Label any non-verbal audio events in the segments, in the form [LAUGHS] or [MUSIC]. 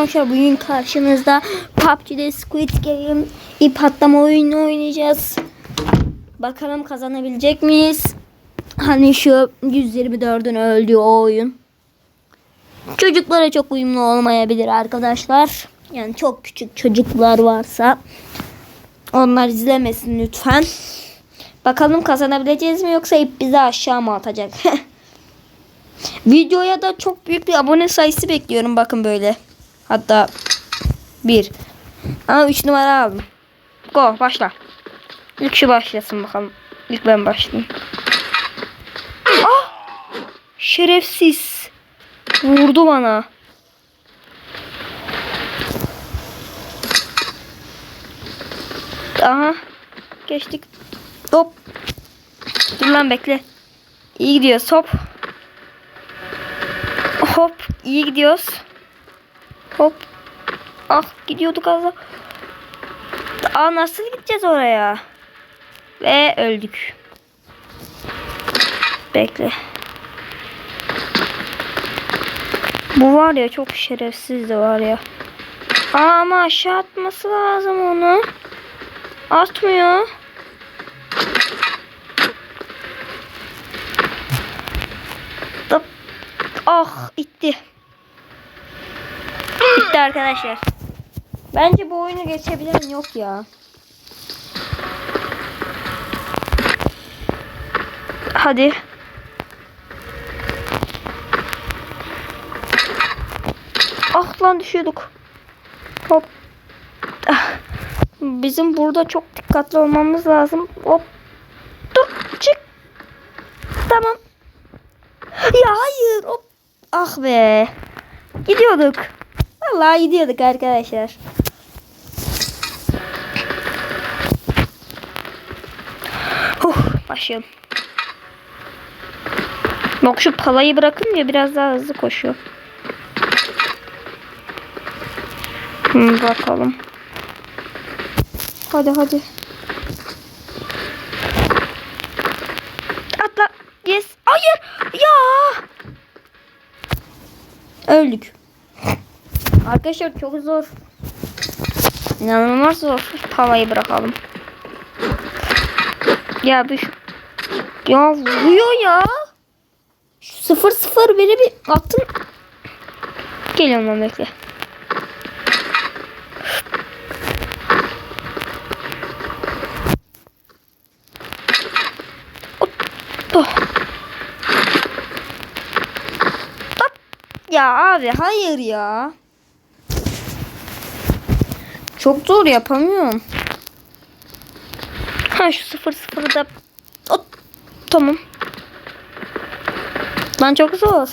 Arkadaşlar bugün karşınızda PUBG'de Squid Game ip atlama oyunu oynayacağız. Bakalım kazanabilecek miyiz? Hani şu 124'ün öldüğü o oyun. Çocuklara çok uyumlu olmayabilir arkadaşlar. Yani çok küçük çocuklar varsa onlar izlemesin lütfen. Bakalım kazanabileceğiz mi yoksa ip bizi aşağı mı atacak? [LAUGHS] Videoya da çok büyük bir abone sayısı bekliyorum bakın böyle. Hatta bir. Ama 3 numara aldım. Go başla. İlk şu başlasın bakalım. İlk ben başlayayım. Ah! Şerefsiz. Vurdu bana. Aha. Geçtik. Hop. Dur lan bekle. İyi gidiyoruz hop. Hop iyi gidiyoruz. Hop. Ah gidiyorduk az daha. Aa nasıl gideceğiz oraya? Ve öldük. Bekle. Bu var ya çok şerefsiz de var ya. Aa ama aşağı atması lazım onu. Atmıyor. Ah itti. Bitti arkadaşlar. Bence bu oyunu geçebilen yok ya. Hadi. Ah lan düşüyorduk. Hop. Ah. Bizim burada çok dikkatli olmamız lazım. Hop. Dur çık. Tamam. Ya hayır. Hop. Ah be. Gidiyorduk. Vallahi gidiyorduk arkadaşlar. Huh, başlayalım. Bak şu palayı bırakınca biraz daha hızlı koşuyor. Hmm, bakalım. Hadi hadi. Atla. Yes. Hayır. Ya. Öldük. Arkadaşlar çok zor. İnanılmaz zor. Tavayı bırakalım. Ya bir şu... Ya vuruyor ya. Şu sıfır sıfır biri bir attım. Geliyorum lan bekle. Ya abi hayır ya. Çok zor yapamıyorum. Ha şu sıfır sıfırı da Hop. Tamam. Lan çok zor.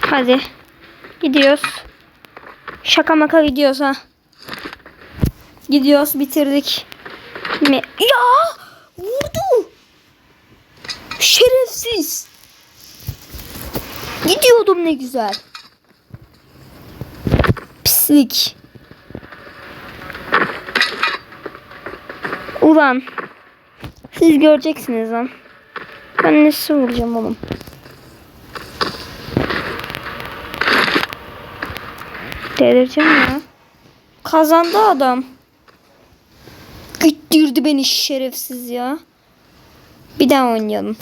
Hadi. Gidiyoruz. Şaka maka gidiyoruz ha. Gidiyoruz bitirdik. Mi? Ya vurdu. Şerefsiz. Gidiyordum ne güzel. Pislik. Ulan. Siz göreceksiniz lan. Ben nasıl vuracağım oğlum. Delireceğim ya. Kazandı adam. İttirdi beni şerefsiz ya. Bir daha oynayalım.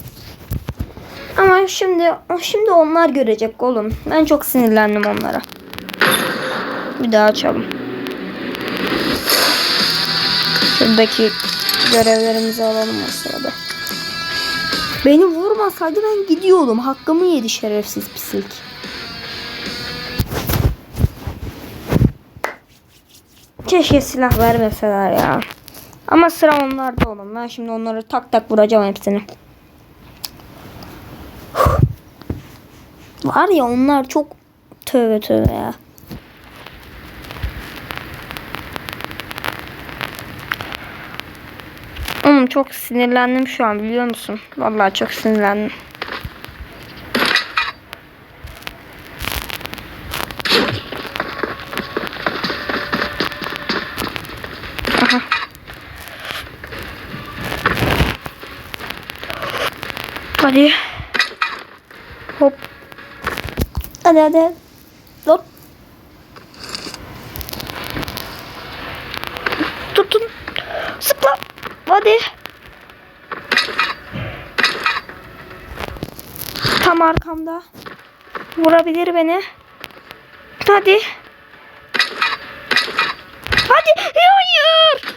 Ama şimdi şimdi onlar görecek oğlum. Ben çok sinirlendim onlara. Bir daha açalım. Şuradaki görevlerimizi alalım o sırada. Beni vurmasaydı ben gidiyordum. Hakkımı yedi şerefsiz pislik. Keşke silah vermeseler ya. Ama sıra onlarda oğlum. Ben şimdi onları tak tak vuracağım hepsini. Var ya onlar çok tövbe tövbe ya. Oğlum çok sinirlendim şu an biliyor musun? Vallahi çok sinirlendim. Hadi. Hop. Hadi hadi. Hop. Tutun. Zıpla. Hadi. Tam arkamda. Vurabilir beni. Hadi. Hadi. Hayır.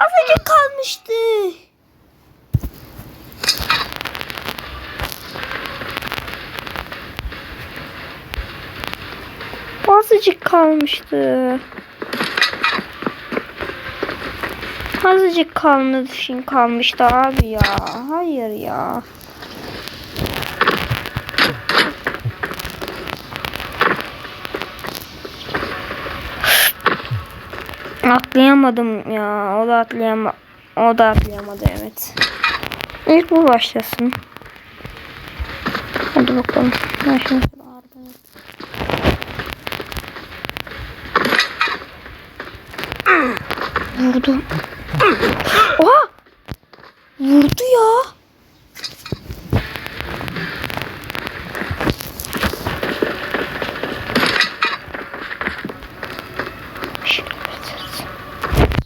Azıcık kalmıştı. Azıcık kalmıştı. Azıcık kalmış için kalmıştı abi ya. Hayır ya. Atlayamadım ya. O da atlayama o da atlayamadı evet. İlk bu başlasın. Hadi bakalım. Ben Vurdu. Oha! Vurdu ya.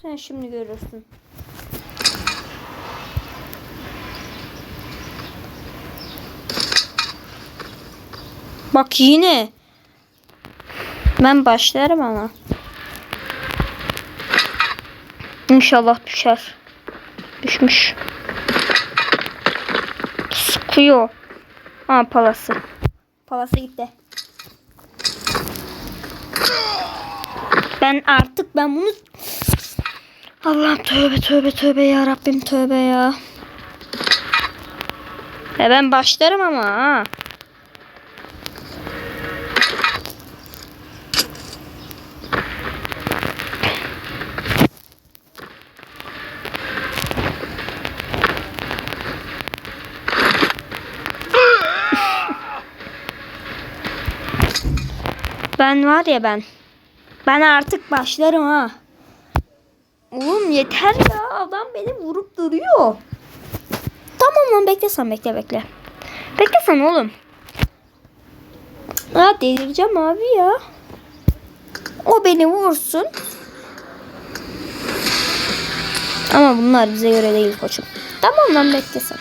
Sen şimdi görürsün. Bak yine. Ben başlarım ama. İnşallah düşer. Düşmüş. Sıkıyor. Ha palası. Palası gitti. Ben artık ben bunu Allah'ım tövbe tövbe tövbe ya Rabbim tövbe ya. E ben başlarım ama ha. Ben var ya ben. Ben artık başlarım ha. Oğlum yeter ya. Adam beni vurup duruyor. Tamam lan bekle sen bekle bekle. Bekle sen oğlum. Ha delireceğim abi ya. O beni vursun. Ama bunlar bize göre değil koçum. Tamam lan bekle sen.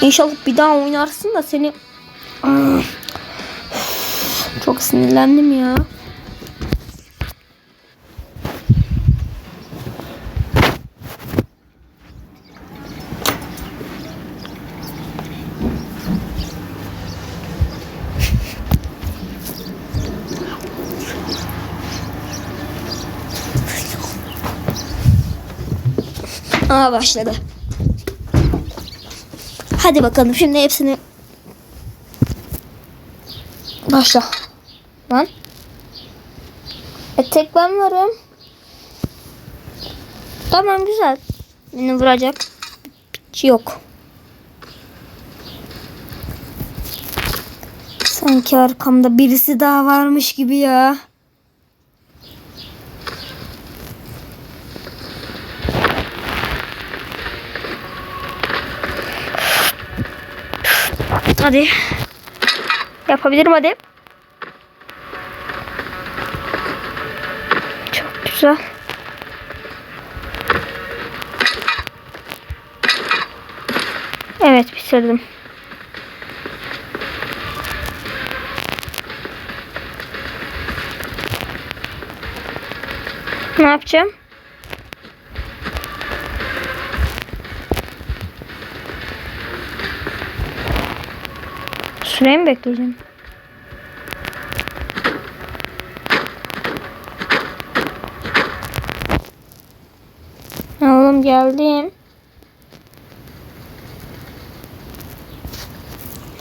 İnşallah bir daha oynarsın da seni... Ah. Çok sinirlendim ya. Aa başladı. Hadi bakalım şimdi hepsini başla. Lan. E tek ben varım. Tamam güzel. Beni vuracak. Hiç yok. Sanki arkamda birisi daha varmış gibi ya. Hadi. Yapabilirim hadi. Güzel. Evet bitirdim. Ne yapacağım? Süreyi mi bekleyeceğim? Geldim.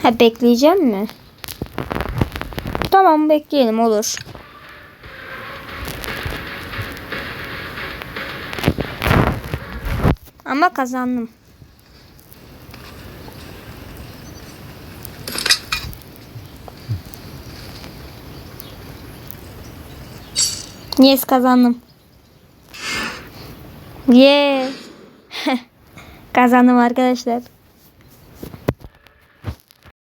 Ha bekleyeceğim mi? Tamam bekleyelim olur. Ama kazandım. Yes kazandım. Yeah. [LAUGHS] Kazandım arkadaşlar.